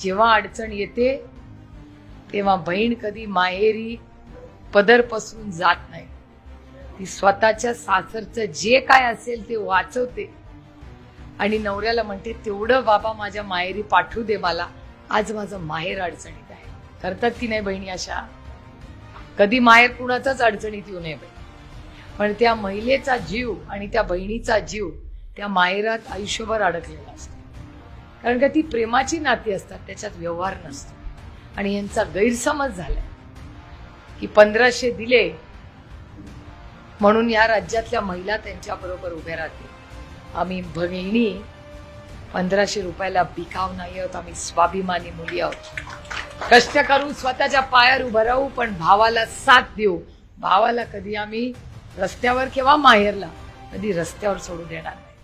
जेव्हा अडचण येते तेव्हा बहीण कधी माहेरी पदर पसरून जात नाही. ती स्वतःच्या सासरचं जे काय असेल ते वाचवते. आणि नवऱ्याला म्हणते तेवढं बाबा माझ्या माहेरी पाठवू दे मला. आज माझं माहेर अडचणीत आहे. करतात की नाही बहिणी अशा? कधी माहेर कुणाचाच अडचणीत येऊ नये बहिणी पण त्या महिलेचा जीव आणि त्या बहिणीचा जीव त्या माहेरात आयुष्यभर अडकलेला असतो. कारण का ती प्रेमाची नाती असतात त्याच्यात व्यवहार नसतो. आणि यांचा गैरसमज झालाय. की पंधराशे दिले म्हणून या राज्यातल्या महिला त्यांच्या बरोबर उभ्या राहतील. आम्ही बहिणी पंधराशे रुपयाला बिकाव नाही आहोत आम्ही स्वाभिमानी मुली आहोत. कष्ट करू स्वतःच्या पायावर उभं राहू पण भावाला साथ देऊ. भावाला कधी आम्ही रस्त्यावर किंवा माहेरला कधी रस्त्यावर सोडू देणार नाही.